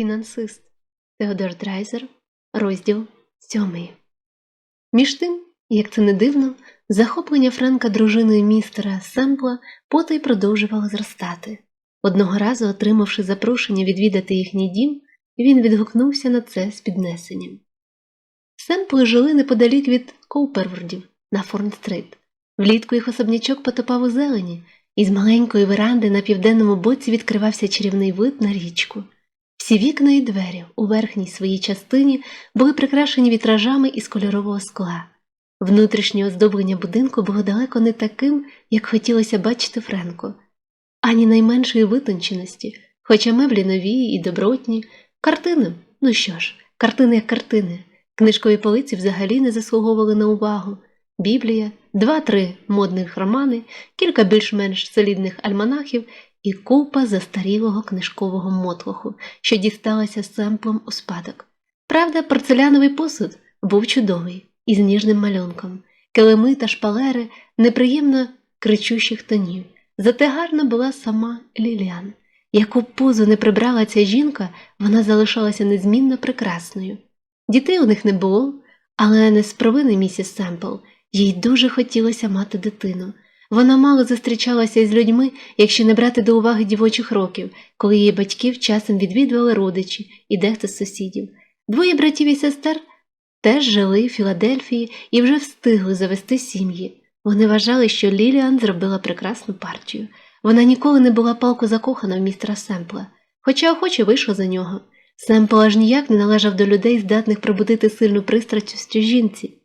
Фінансист Теодор Драйзер, розділ 7. Між тим, як це не дивно, захоплення Френка дружиною містера Семпла потай продовжувало зростати. Одного разу, отримавши запрошення відвідати їхній дім, він відгукнувся на це з піднесенням. Семпли жили неподалік від Коупервордів на Форн-стрит. Влітку їх особнячок потопав у зелені, і з маленької веранди на південному боці відкривався чарівний вид на річку. Всі вікна і двері у верхній своїй частині були прикрашені вітражами із кольорового скла. Внутрішнє оздоблення будинку було далеко не таким, як хотілося бачити Френку, ані найменшої витонченості, хоча меблі нові і добротні, картини, ну що ж, картини як картини, книжкові полиці взагалі не заслуговували на увагу. Біблія, два-три модних романи, кілька більш-менш солідних альманахів і купа застарілого книжкового мотлоху, що дісталася семплом у спадок. Правда, порцеляновий посуд був чудовий, із ніжним малюнком, килими та шпалери неприємно кричущих тонів. Зате гарна була сама Ліліан. Яку позу не прибрала ця жінка, вона залишалася незмінно прекрасною. Дітей у них не було, але не з провини місіс Семпл. Їй дуже хотілося мати дитину. Вона мало зустрічалася із людьми, якщо не брати до уваги дівочих років, коли її батьків часом відвідували родичі і дехто з сусідів. Двоє братів і сестер теж жили в Філадельфії і вже встигли завести сім'ї. Вони вважали, що Ліліан зробила прекрасну партію. Вона ніколи не була палко закохана в містера Семпла, хоча охоче вийшла за нього. Семпл аж ніяк не належав до людей, здатних пробудити сильну пристрасть у жінці.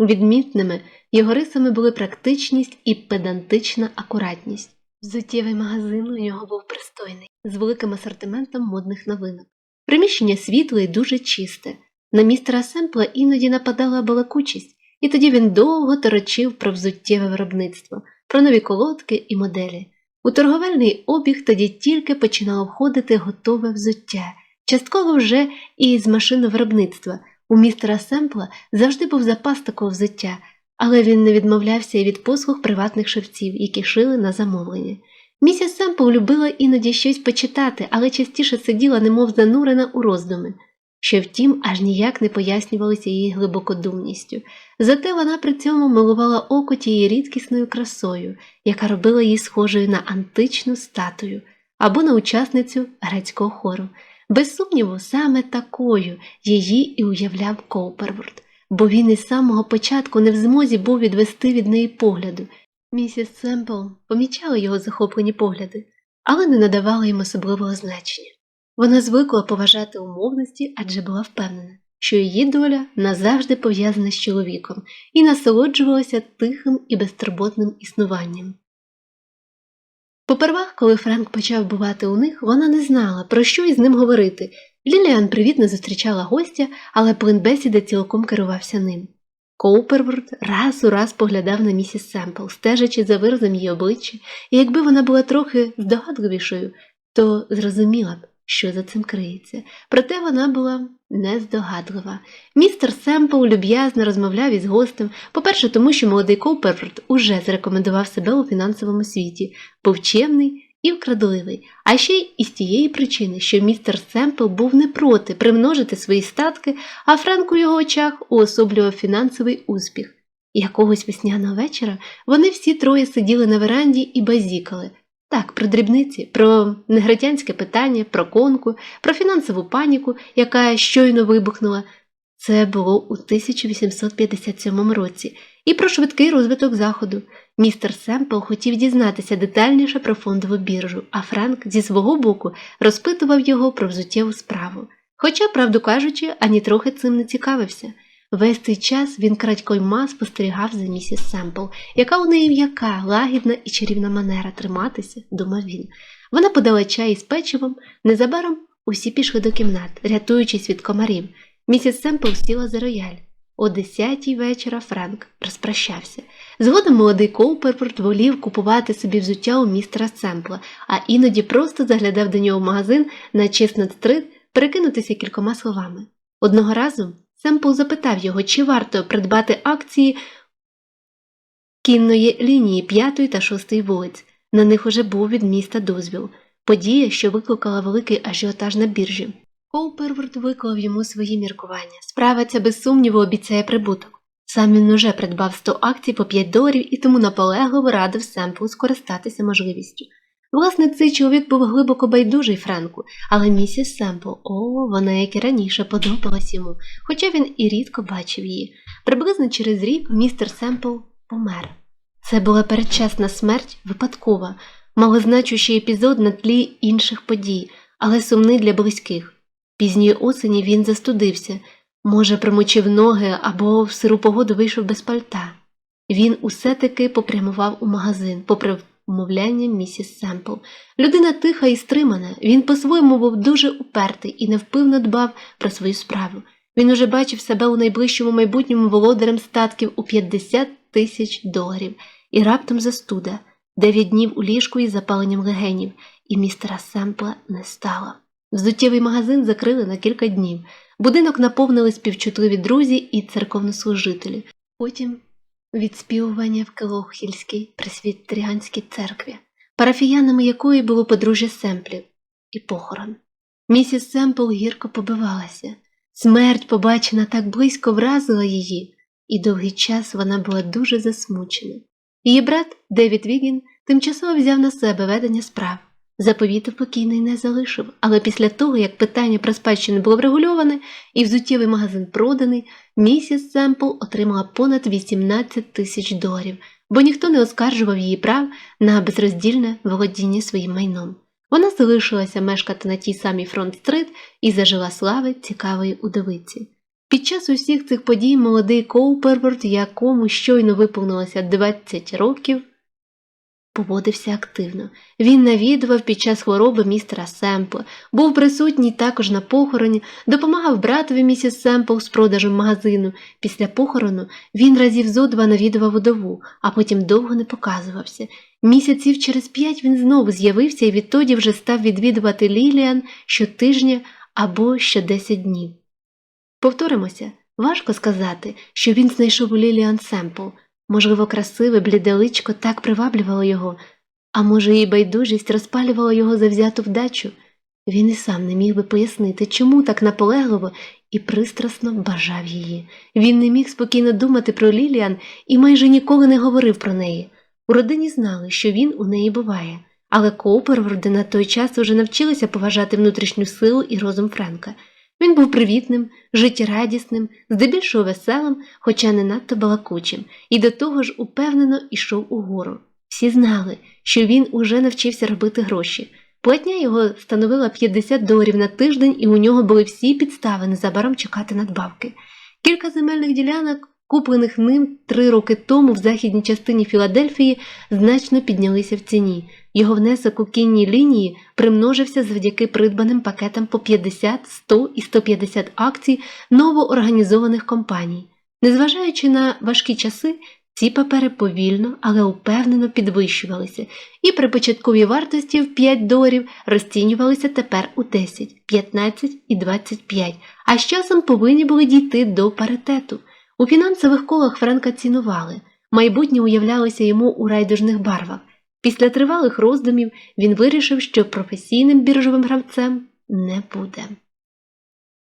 Відмітними його рисами були практичність і педантична акуратність. Взуттєвий магазин у нього був пристойний, з великим асортиментом модних новинок. Приміщення світле і дуже чисте. На містера Семпла іноді нападала балакучість, і тоді він довго торочив про взуттєве виробництво, про нові колодки і моделі. У торговельний обіг тоді тільки починало входити готове взуття, частково вже і з машиновиробництва. У містера Семпла завжди був запас такого взуття, але він не відмовлявся і від послуг приватних шевців, які шили на замовлення. Місіс Семпл любила іноді щось почитати, але частіше сиділа, немов занурена у роздуми, що, втім, аж ніяк не пояснювалися її глибокодумністю. Зате вона при цьому милувала око тією рідкісною красою, яка робила її схожою на античну статую або на учасницю грецького хору. Без сумніву, саме такою її і уявляв Коуперворд, бо він із самого початку не в змозі був відвести від неї погляду. Місіс Семпл помічала його захоплені погляди, але не надавала їм особливого значення. Вона звикла поважати умовності, адже була впевнена, що її доля назавжди пов'язана з чоловіком і насолоджувалася тихим і безтурботним існуванням. Попервах, коли Френк почав бувати у них, вона не знала, про що із ним говорити. Ліліан привітно зустрічала гостя, але плин бесіди цілком керувався ним. Коуперворд раз у раз поглядав на місіс Семпл, стежачи за виразом її обличчя, і якби вона була трохи здогадливішою, то зрозуміла б, що за цим криється. Проте вона була нездогадлива. Містер Семпл люб'язно розмовляв із гостем, по-перше, тому що молодий Коуперфорд уже зарекомендував себе у фінансовому світі, був чемний і вкрадливий, а ще й із тієї причини, що містер Семпл був не проти примножити свої статки, а Френк у його очах уособлював фінансовий успіх. Якогось весняного вечора вони всі троє сиділи на веранді і базікали. Так, про дрібниці, про негритянське питання, про конку, про фінансову паніку, яка щойно вибухнула. Це було у 1857 році, і про швидкий розвиток заходу. Містер Семпл хотів дізнатися детальніше про фондову біржу, а Франк зі свого боку розпитував його про взуттєву справу. Хоча, правду кажучи, ані трохи цим не цікавився. Весь цей час він крадькойма спостерігав за місіс Семпл, яка у неї м'яка, лагідна і чарівна манера триматися, думав він. Вона подала чай із печивом, незабаром усі пішли до кімнат, рятуючись від комарів. Місіс Семпл сіла за рояль. О десятій вечора Френк розпрощався. Згодом молодий Коуперфорд волів купувати собі взуття у містера Семпла, а іноді просто заглядав до нього в магазин на чеснот стрит перекинутися кількома словами. Одного разу Семпл запитав його, чи варто придбати акції кінної лінії 5 та 6 вулиць. На них уже був від міста дозвіл, подія, що викликала великий ажіотаж на біржі. Кол Перворд виклав йому свої міркування. Справа ця без сумніву обіцяє прибуток. Сам він уже придбав 100 акцій по 5 доларів і тому наполегливо радив Семплу скористатися можливістю. Власне, цей чоловік був глибоко байдужий Френку, але місіс Семпл, о, вона як і раніше подобалась йому, хоча він і рідко бачив її. Приблизно через рік містер Семпл помер. Це була передчасна смерть випадкова, малозначущий епізод на тлі інших подій, але сумний для близьких. Пізньої осені він застудився, може, промочив ноги або в сиру погоду вийшов без пальта. Він усе таки попрямував у магазин, попри вмовляння місіс Семпл. Людина тиха і стримана, він по-своєму був дуже упертий і невпивно дбав про свою справу. Він уже бачив себе у найближчому майбутньому володарем статків у 50 тисяч доларів, і раптом застуда, дев'ять днів у ліжку із запаленням легенів, і містера Семпла не стало. Взуттєвий магазин закрили на кілька днів. Будинок наповнили співчутливі друзі і церковнослужителі. Потім відспівування в Келохільській пресвітеріанській церкві, парафіянами якої було подружжя Семплів, і похорон. Місіс Семпл гірко побивалася. Смерть, побачена так близько, вразила її, і довгий час вона була дуже засмучена. Її брат Девід Вігін тимчасово взяв на себе ведення справ. Заповіту покійний не залишив, але після того, як питання про спадщину було врегульоване і взуттєвий магазин проданий, місіс Семпл отримала понад 18 тисяч доларів, бо ніхто не оскаржував її прав на безроздільне володіння своїм майном. Вона залишилася мешкати на тій самій фронт-стрит і зажила слави цікавої удовиці. Під час усіх цих подій молодий Коуперворд, якому щойно виповнилося 20 років, поводився активно. Він навідував під час хвороби містера Семпла, був присутній також на похороні, допомагав братові місіс Семпл з продажем магазину. Після похорону він разів зо два навідував удову, а потім довго не показувався. Місяців через п'ять він знову з'явився і відтоді вже став відвідувати Ліліан щотижня або що десять днів. Повторимося, важко сказати, що він знайшов у Ліліан Семпл. Можливо, красиве, бліде личко так приваблювало його, а може, її байдужість розпалювала його завзяту вдачу. Він і сам не міг би пояснити, чому так наполегливо і пристрасно бажав її. Він не міг спокійно думати про Ліліан і майже ніколи не говорив про неї. У родині знали, що він у неї буває, але Коуперворди на той час уже навчилися поважати внутрішню силу і розум Френка. Він був привітним, життєрадісним, здебільшого веселим, хоча не надто балакучим, і до того ж упевнено йшов угору. Всі знали, що він уже навчився робити гроші. Платня його становила 50 доларів на тиждень, і у нього були всі підстави незабаром чекати надбавки. Кілька земельних ділянок, куплених ним три роки тому в західній частині Філадельфії, значно піднялися в ціні. Його внесок у кінній лінії примножився завдяки придбаним пакетам по 50, 100 і 150 акцій новоорганізованих компаній. Незважаючи на важкі часи, ці папери повільно, але упевнено підвищувалися, і при початковій вартості в 5 доларів розцінювалися тепер у 10, 15 і 25, а з часом повинні були дійти до паритету. У фінансових колах Френка цінували, майбутнє уявлялося йому у райдужних барвах. Після тривалих роздумів він вирішив, що професійним біржовим гравцем не буде.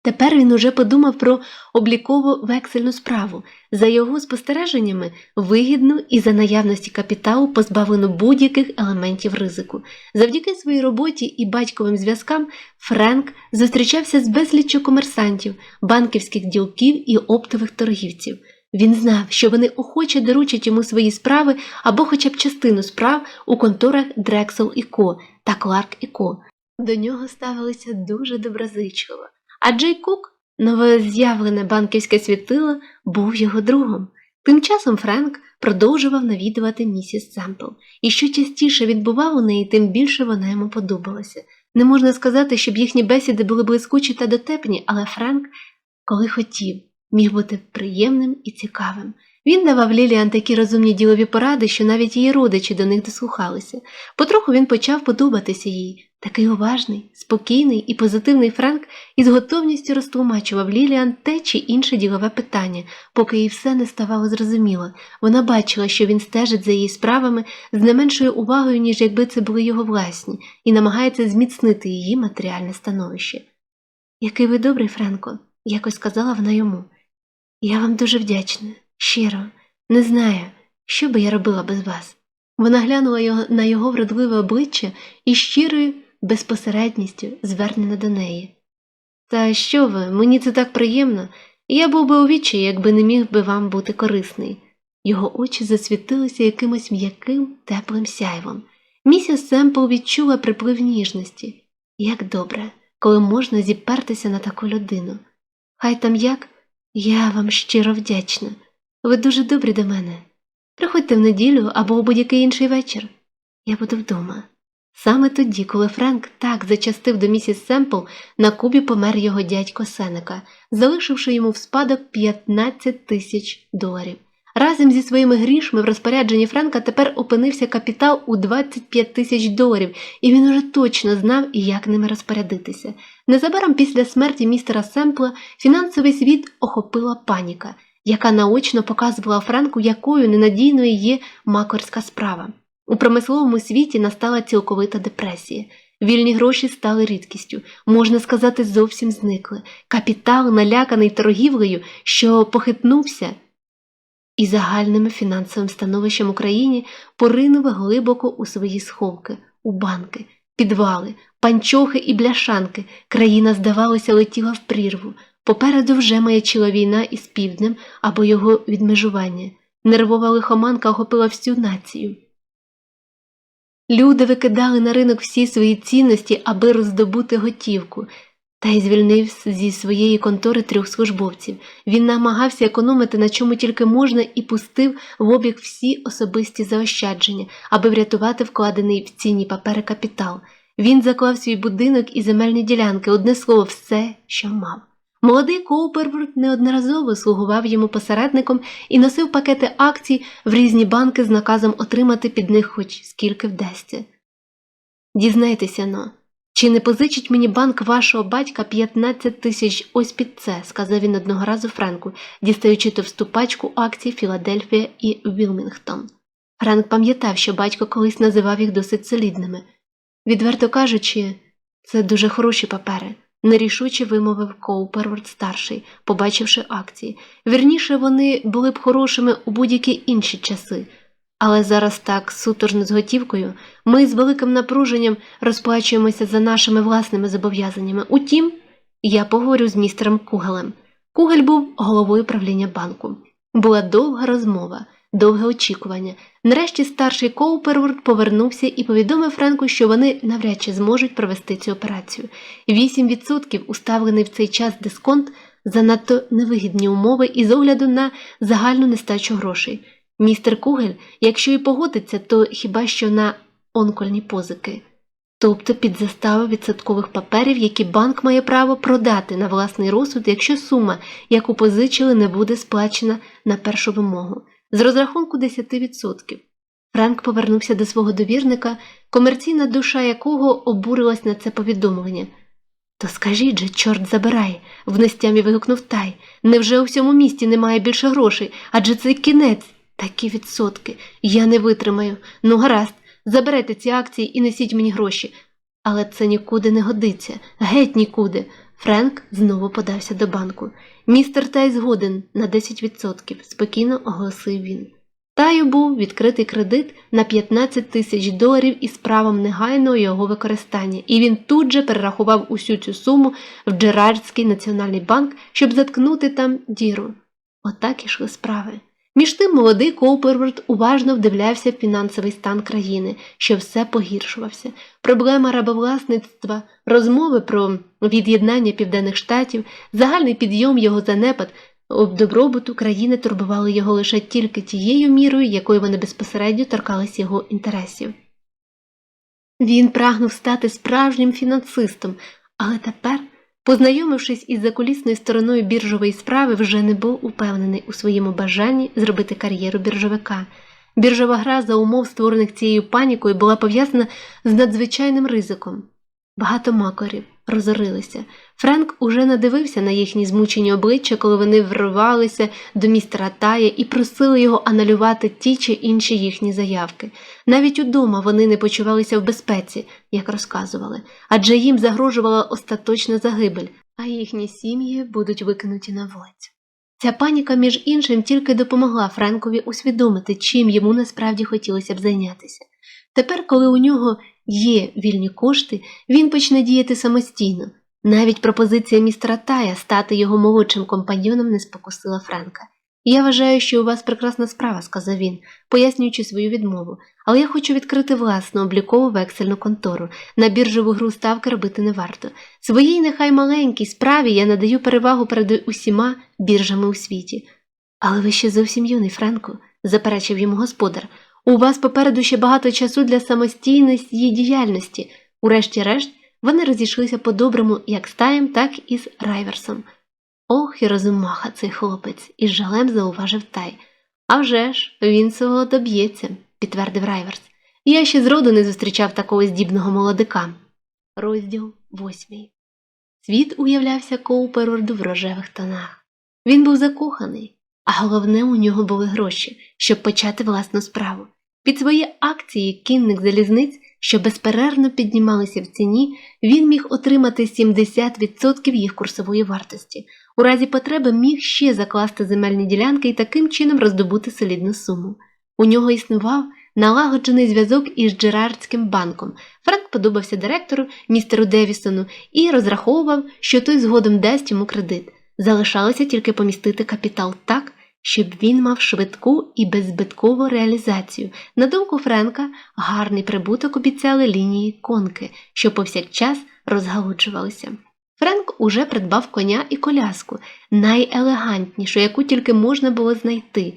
Тепер він уже подумав про облікову вексельну справу, за його спостереженнями, вигідну і за наявності капіталу позбавлену будь-яких елементів ризику. Завдяки своїй роботі і батьковим зв'язкам Френк зустрічався з безліччю комерсантів, банківських ділків і оптових торгівців. Він знав, що вони охоче доручать йому свої справи або хоча б частину справ у конторах Дрексел і Ко та Кларк і Ко. До нього ставилися дуже доброзичливо, а Джей Кук, новоз'явлене банківське світило, був його другом. Тим часом Френк продовжував навідувати місіс Семпл, і що частіше він бував у неї, тим більше вона йому подобалася. Не можна сказати, щоб їхні бесіди були блискучі та дотепні, але Френк, коли хотів, міг бути приємним і цікавим. Він давав Ліліан такі розумні ділові поради, що навіть її родичі до них дослухалися. Потроху він почав подобатися їй. Такий уважний, спокійний і позитивний Франк із готовністю розтлумачував Ліліан те чи інше ділове питання, поки їй все не ставало зрозуміло. Вона бачила, що він стежить за її справами з не меншою увагою, ніж якби це були його власні, і намагається зміцнити її матеріальне становище. Який ви добрий, Френко, якось сказала вона йому. Я вам дуже вдячна, щиро, не знаю, що би я робила без вас. Вона глянула його на його вродливе обличчя і щирою безпосередністю звернена до неї. Та що ви, мені це так приємно, я був би у відчаї, якби не міг би вам бути корисний. Його очі засвітилися якимось м'яким, теплим сяйвом. Місіс Семпл відчула приплив ніжності. Як добре, коли можна зіпертися на таку людину. Хай там як, я вам щиро вдячна. Ви дуже добрі до мене. Приходьте в неділю або у будь-який інший вечір. Я буду вдома. Саме тоді, коли Френк так зачастив до місіс Семпл, на Кубі помер його дядько Сенека, залишивши йому в спадок 15 тисяч доларів. Разом зі своїми грішми в розпорядженні Френка тепер опинився капітал у 25 тисяч доларів, і він уже точно знав, як ними розпорядитися. Незабаром після смерті містера Семпла фінансовий світ охопила паніка, яка наочно показувала Френку, якою ненадійною є макорська справа. У промисловому світі настала цілковита депресія. Вільні гроші стали рідкістю, можна сказати, зовсім зникли. Капітал, наляканий торгівлею, що похитнувся, і загальним фінансовим становищем Україні поринув глибоко у свої сховки, у банки, підвали, панчохи і бляшанки. Країна, здавалося, летіла в прірву. Попереду вже маячила війна із півднем або його відмежування. Нервова лихоманка охопила всю націю. Люди викидали на ринок всі свої цінності, аби роздобути готівку. Та й звільнив зі своєї контори трьох службовців. Він намагався економити на чому тільки можна і пустив в обіг всі особисті заощадження, аби врятувати вкладений в цінні папери капітал. Він заклав свій будинок і земельні ділянки, одне слово, все, що мав. Молодий Коуперворд неодноразово слугував йому посередником і носив пакети акцій в різні банки з наказом отримати під них хоч скільки вдасться. Дізнайтеся но. Чи не позичить мені банк вашого батька 15 тисяч ось під це, сказав він одного разу Френку, дістаючи товсту пачку акцій Філадельфія і Вілмінгтон. Френк пам'ятав, що батько колись називав їх досить солідними. Відверто кажучи, це дуже хороші папери, нерішуче вимовив Коуперворд старший, побачивши акції. Вірніше, вони були б хорошими у будь-які інші часи. Але зараз так суторжно з готівкою ми з великим напруженням розплачуємося за нашими власними зобов'язаннями. Утім, я поговорю з містером Кугелем. Кугель був головою правління банку. Була довга розмова, довге очікування. Нарешті старший Коуперворд повернувся і повідомив Френку, що вони навряд чи зможуть провести цю операцію. 8% уставлений в цей час дисконт занадто невигідні умови із огляду на загальну нестачу грошей. Містер Кугель, якщо і погодиться, то хіба що на онкольні позики, тобто під заставу відсоткових паперів, які банк має право продати на власний розсуд, якщо сума, яку позичили, не буде сплачена на першу вимогу, з розрахунку 10%. Франк повернувся до свого довірника, комерційна душа якого обурилась на це повідомлення. То скажіть же, чорт забирай, в нестямі вигукнув тай. Невже у всьому місті немає більше грошей? Адже це кінець. Такі відсотки. Я не витримаю. Ну, гаразд, заберете ці акції і несіть мені гроші. Але це нікуди не годиться, геть нікуди. Френк знову подався до банку. Містер Тай згоден на 10%, спокійно оголосив він. Таю був відкритий кредит на 15 тисяч доларів із правом негайного його використання, і він тут же перерахував усю цю суму в Джерардський національний банк, щоб заткнути там діру. Отак ішли справи. Між тим молодий Коуперворд уважно вдивлявся в фінансовий стан країни, що все погіршувався. Проблема рабовласництва, розмови про від'єднання Південних Штатів, загальний підйом його занепад об добробуту країни турбували його лише тільки тією мірою, якою вони безпосередньо торкались його інтересів. Він прагнув стати справжнім фінансистом, але тепер Познайомившись із закулісною стороною біржової справи, вже не був упевнений у своєму бажанні зробити кар'єру біржовика. Біржова гра за умов, створених цією панікою, була пов'язана з надзвичайним ризиком. Багато макорів розорилися. Френк уже надивився на їхні змучені обличчя, коли вони вривалися до містера Тая і просили його аналювати ті чи інші їхні заявки. Навіть удома вони не почувалися в безпеці, як розказували, адже їм загрожувала остаточна загибель. а їхні сім'ї будуть викинуті на вулицю. Ця паніка, між іншим, тільки допомогла Френкові усвідомити, чим йому насправді хотілося б зайнятися. Тепер, коли у нього є вільні кошти, він почне діяти самостійно. Навіть пропозиція містера Тая стати його молодшим компаньйоном не спокусила Френка. Я вважаю, що у вас прекрасна справа, сказав він, пояснюючи свою відмову, але я хочу відкрити власну облікову вексельну контору. На біржову гру ставки робити не варто. Своїй нехай маленькій справі я надаю перевагу перед усіма біржами у світі. Але ви ще зовсім юний, Френку, заперечив йому господар. У вас попереду ще багато часу для самостійної діяльності. Урешті-решт, вони розійшлися по-доброму як з Таєм, так і з Райверсом. Ох, і розумаха цей хлопець, із жалем зауважив Тай. «А вже ж, він свого доб'ється, підтвердив Райверс. Я ще зроду не зустрічав такого здібного молодика. Розділ восьмий. Світ уявлявся Коуперорду в рожевих тонах. Він був закоханий, а головне у нього були гроші, щоб почати власну справу. Під свої акції кінник залізниць, що безперервно піднімалися в ціні, він міг отримати 70% їх курсової вартості. У разі потреби міг ще закласти земельні ділянки і таким чином роздобути солідну суму. У нього існував налагоджений зв'язок із Джерардським банком. Френк подобався директору, містеру Девісону, і розраховував, що той згодом дасть йому кредит. Залишалося тільки помістити капітал так, щоб він мав швидку і беззбиткову реалізацію. На думку Френка, гарний прибуток обіцяли лінії конки, що повсякчас розгалуджувалися. Френк уже придбав коня і коляску, найелегантнішу, яку тільки можна було знайти.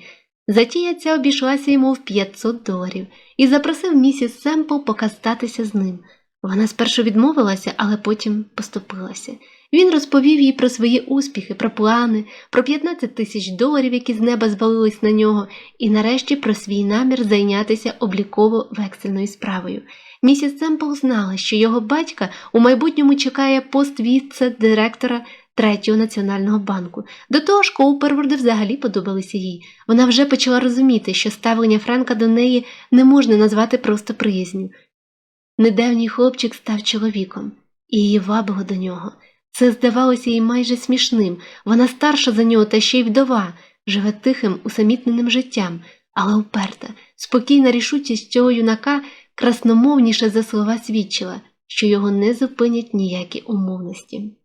Затія ця обійшлася йому в 500 доларів і запросив місіс Семпл покастатися з ним. Вона спершу відмовилася, але потім поступилася. Він розповів їй про свої успіхи, про плани, про 15 тисяч доларів, які з неба звалились на нього, і нарешті про свій намір зайнятися обліково-вексельною справою. Місіс Семпл знала, що його батька у майбутньому чекає пост віце-директора Третього національного банку. До того ж, Коуперворди взагалі подобалися їй. Вона вже почала розуміти, що ставлення Френка до неї не можна назвати просто приязню. Недавній хлопчик став чоловіком, і її вабило до нього. Це здавалося їй майже смішним. Вона старша за нього та ще й вдова, живе тихим, усамітненим життям, але уперта, спокійна рішучість цього юнака красномовніше за слова свідчила, що його не зупинять ніякі умовності.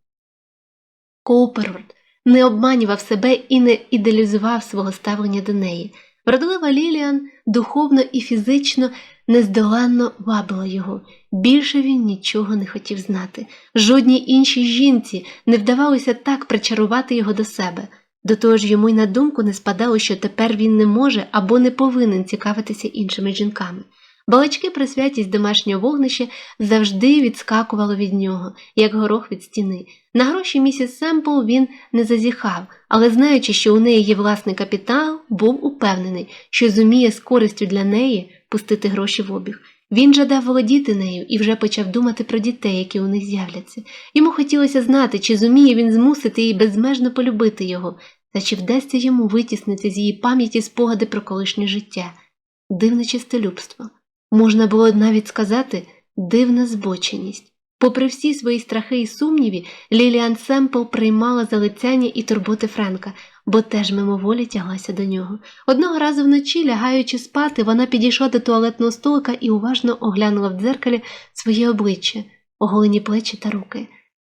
Коуперворд не обманював себе і не ідеалізував свого ставлення до неї. Вродлива Ліліан духовно і фізично нездоланно вабила його. Більше він нічого не хотів знати. Жодній іншій жінці не вдавалося так причарувати його до себе. До того ж йому й на думку не спадало, що тепер він не може або не повинен цікавитися іншими жінками. Балачки про святість домашнього вогнища завжди відскакувало від нього, як горох від стіни. На гроші місіс Семпл він не зазіхав, але знаючи, що у неї є власний капітал, був упевнений, що зуміє з користю для неї пустити гроші в обіг. Він жадав володіти нею і вже почав думати про дітей, які у них з'являться. Йому хотілося знати, чи зуміє він змусити її безмежно полюбити його, та чи вдасться йому витіснити з її пам'яті спогади про колишнє життя. Дивне чистолюбство. Можна було навіть сказати дивна збоченість. Попри всі свої страхи і сумніви, Ліліан Семпл приймала залицяння і турботи Френка, бо теж мимоволі тяглася до нього. Одного разу вночі, лягаючи спати, вона підійшла до туалетного столика і уважно оглянула в дзеркалі своє обличчя, оголені плечі та руки.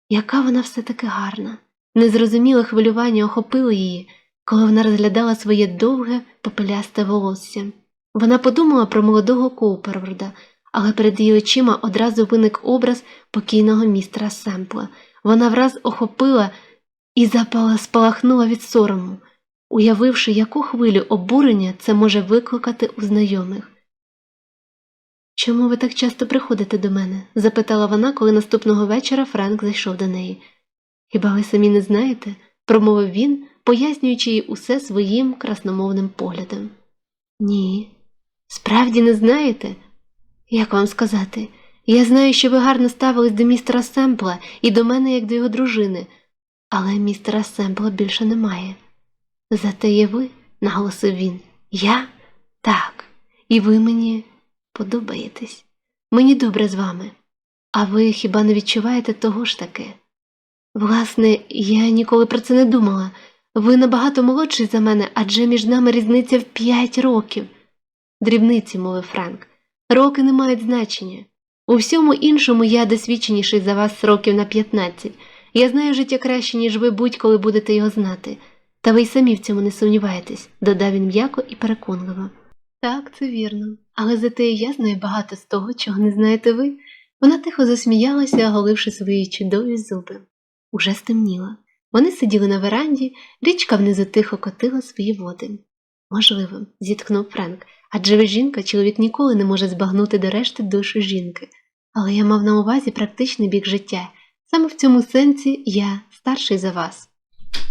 Яка вона все таки гарна. Незрозуміле хвилювання охопило її, коли вона розглядала своє довге попелясте волосся. Вона подумала про молодого Коуперворда, але перед її очима одразу виник образ покійного містера Семпла. Вона враз охопила і запала спалахнула від сорому, уявивши, яку хвилю обурення це може викликати у знайомих. Чому ви так часто приходите до мене? запитала вона, коли наступного вечора Френк зайшов до неї. Хіба ви самі не знаєте? промовив він, пояснюючи їй усе своїм красномовним поглядом. Ні, справді не знаєте? Як вам сказати? Я знаю, що ви гарно ставились до містера Семпла і до мене, як до його дружини, але містера Семпла більше немає. Зате є ви, наголосив він. Я? Так, і ви мені подобаєтесь. Мені добре з вами. А ви хіба не відчуваєте того ж таки? Власне, я ніколи про це не думала. Ви набагато молодший за мене, адже між нами різниця в п'ять років. Дрібниці, мовив Франк. Роки не мають значення. У всьому іншому я досвідченіший за вас років на 15. Я знаю життя краще, ніж ви будь-коли будете його знати. Та ви й самі в цьому не сумніваєтесь, додав він м'яко і переконливо. Так, це вірно. Але зате я знаю багато з того, чого не знаєте ви. Вона тихо засміялася, оголивши свої чудові зуби. Уже стемніло. Вони сиділи на веранді, річка внизу тихо котила свої води. Можливо, зітхнув Френк, адже ви жінка, чоловік ніколи не може збагнути до решти душу жінки. Але я мав на увазі практичний бік життя. Саме в цьому сенсі я старший за вас.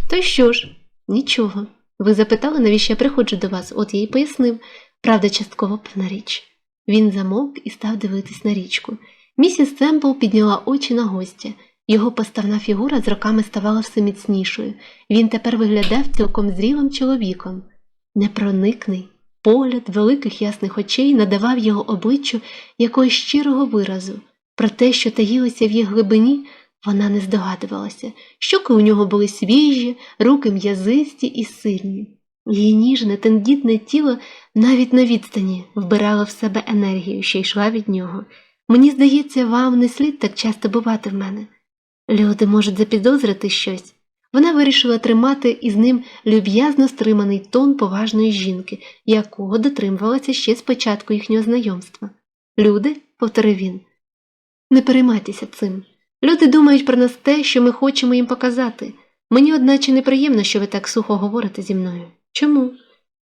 То що ж? Нічого. Ви запитали, навіщо я приходжу до вас, от я й пояснив, правда, частково певна річ. Він замовк і став дивитись на річку. Місіс Семпл підняла очі на гостя. Його поставна фігура з роками ставала все міцнішою. Він тепер виглядав цілком зрілим чоловіком. Непроникний погляд великих ясних очей надавав його обличчю якогось щирого виразу. Про те, що таїлося в їх глибині, вона не здогадувалася. Щоки у нього були свіжі, руки м'язисті і сильні. Її ніжне, тендітне тіло навіть на відстані вбирало в себе енергію, що йшла від нього. Мені здається, вам не слід так часто бувати в мене. Люди можуть запідозрити щось. Вона вирішила тримати із ним люб'язно стриманий тон поважної жінки, якого дотримувалася ще з початку їхнього знайомства. Люди, повторив він, не переймайтеся цим. Люди думають про нас те, що ми хочемо їм показати. Мені, одначе, неприємно, що ви так сухо говорите зі мною. Чому?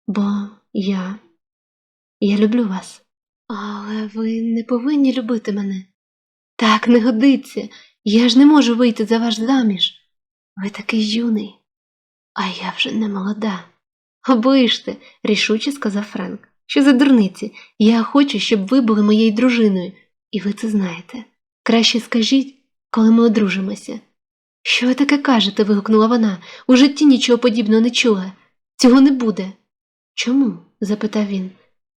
Бо я. Я люблю вас. Але ви не повинні любити мене. Так не годиться. Я ж не можу вийти за ваш заміж. Ви такий юний, а я вже не молода. Обиште, рішуче сказав Френк. Що за дурниці? Я хочу, щоб ви були моєю дружиною, і ви це знаєте. Краще скажіть, коли ми одружимося. Що ви таке кажете? вигукнула вона. У житті нічого подібного не чула. Цього не буде. Чому? запитав він.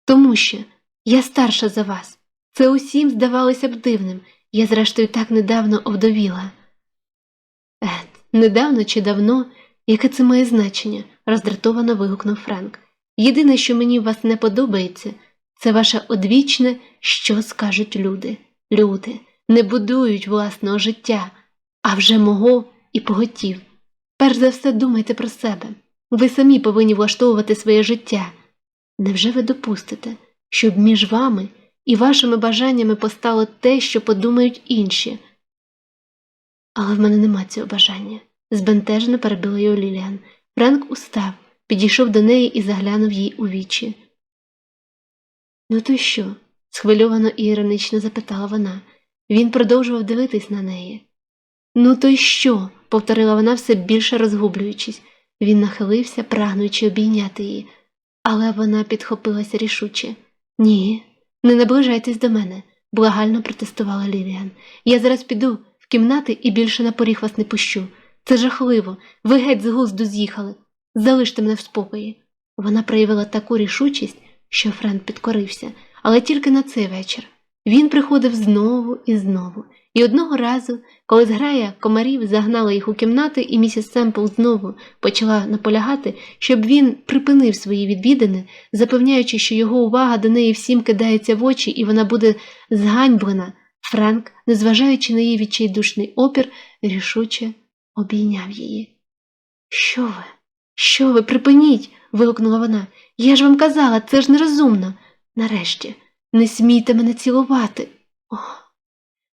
Тому що я старша за вас. Це усім здавалося б дивним. Я, зрештою, так недавно овдовіла. Ед, недавно чи давно, яке це має значення? роздратовано вигукнув Франк. Єдине, що мені вас не подобається, це ваше одвічне, що скажуть люди. Люди не будують власного життя, а вже мого і поготів. Перш за все думайте про себе. Ви самі повинні влаштовувати своє життя. Невже ви допустите, щоб між вами і вашими бажаннями постало те, що подумають інші? Але в мене нема цього бажання, збентежено перебила його Ліліан. Франк устав, підійшов до неї і заглянув їй у вічі. Ну, то що? схвильовано і іронично запитала вона. Він продовжував дивитись на неї. Ну, то й що? повторила вона все більше розгублюючись. Він нахилився, прагнучи обійняти її, але вона підхопилася рішуче. Ні, не наближайтесь до мене, благально протестувала Ліліан. Я зараз піду кімнати і більше на поріг вас не пущу. Це жахливо, ви геть з глузду з'їхали. Залиште мене в спокої. Вона проявила таку рішучість, що Френ підкорився, але тільки на цей вечір. Він приходив знову і знову. І одного разу, коли зграя комарів загнала їх у кімнати, і місіс Семпл знову почала наполягати, щоб він припинив свої відвідини, запевняючи, що його увага до неї всім кидається в очі, і вона буде зганьблена, Франк, незважаючи на її відчайдушний опір, рішуче обійняв її. Що ви? Що ви? Припиніть. вигукнула вона. Я ж вам казала, це ж нерозумно. Нарешті, не смійте мене цілувати. Ох.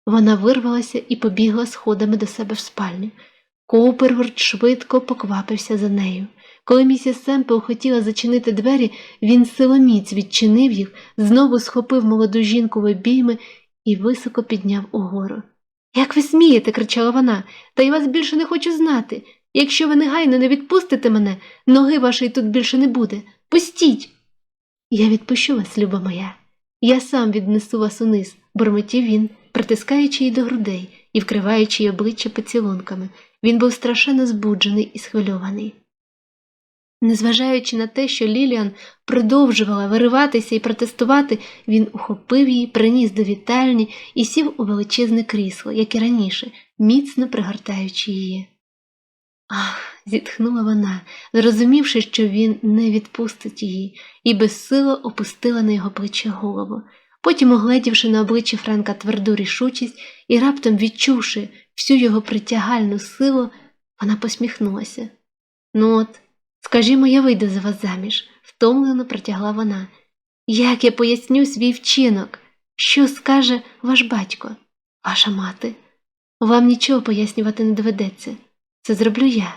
Вона вирвалася і побігла сходами до себе в спальню. Коуперворд швидко поквапився за нею. Коли місіс Семпл хотіла зачинити двері, він силоміць відчинив їх, знову схопив молоду жінку в обійми і високо підняв угору. Як ви смієте? кричала вона, та я вас більше не хочу знати. Якщо ви негайно не відпустите мене, ноги вашої тут більше не буде. Пустіть. Я відпущу вас, люба моя. Я сам віднесу вас униз, бурмотів він, притискаючи її до грудей і вкриваючи її обличчя поцілунками. Він був страшенно збуджений і схвильований. Незважаючи на те, що Ліліан продовжувала вириватися і протестувати, він ухопив її, приніс до вітальні і сів у величезне крісло, як і раніше, міцно пригортаючи її. Ах, зітхнула вона, зрозумівши, що він не відпустить її, і безсило опустила на його плече голову. Потім, огледівши на обличчі Френка тверду рішучість і раптом відчувши всю його притягальну силу, вона посміхнулася. Ну от, скажімо, я вийду за вас заміж, втомлено протягла вона. Як я поясню свій вчинок? Що скаже ваш батько, ваша мати? Вам нічого пояснювати не доведеться. Це зроблю я.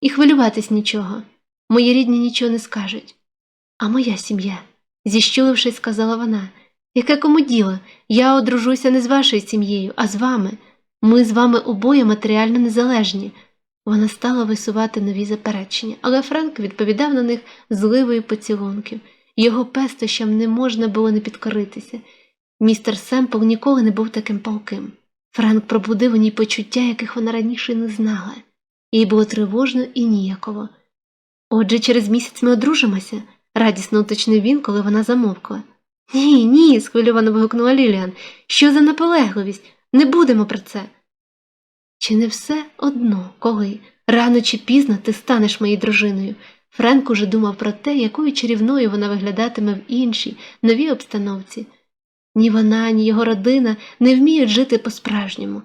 І хвилюватись нічого. Мої рідні нічого не скажуть. А моя сім'я, зіщулившись, сказала вона, яке кому діло? Я одружуся не з вашою сім'єю, а з вами. Ми з вами обоє матеріально незалежні. Вона стала висувати нові заперечення, але Френк відповідав на них зливою поцілунків. Його пестощам не можна було не підкоритися. Містер Семпл ніколи не був таким палким. Френк пробудив у ній почуття, яких вона раніше не знала. Їй було тривожно і ніяково. Отже, через місяць ми одружимося, радісно уточнив він, коли вона замовкла. Ні, ні, схвильовано вигукнула Ліліан. Що за наполегливість? Не будемо про це. Чи не все одно, коли рано чи пізно ти станеш моєю дружиною? Френк уже думав про те, якою чарівною вона виглядатиме в іншій, новій обстановці. Ні вона, ні його родина не вміють жити по-справжньому.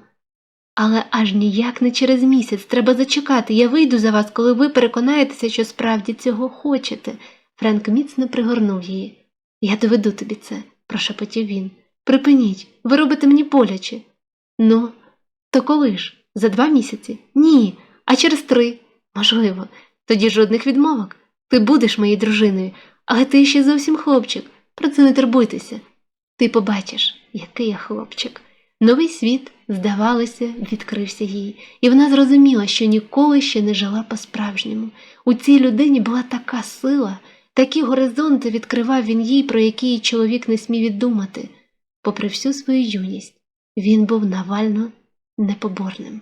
Але аж ніяк не через місяць треба зачекати. Я вийду за вас, коли ви переконаєтеся, що справді цього хочете. Френк міцно пригорнув її. Я доведу тобі це, прошепотів він. Припиніть, ви робите мені боляче. Ну, то коли ж? За два місяці? Ні, а через три. Можливо, тоді жодних відмовок. Ти будеш моєю дружиною, але ти ще зовсім хлопчик. Про це не турбуйтеся. Ти побачиш, який я хлопчик. Новий світ, здавалося, відкрився їй, і вона зрозуміла, що ніколи ще не жила по-справжньому. У цій людині була така сила, такі горизонти відкривав він їй, про які чоловік не смів думати. Попри всю свою юність, він був навально непоборним.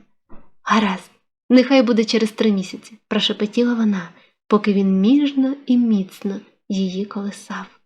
Гаразд, нехай буде через три місяці, прошепотіла вона, поки він міжно і міцно її колесав.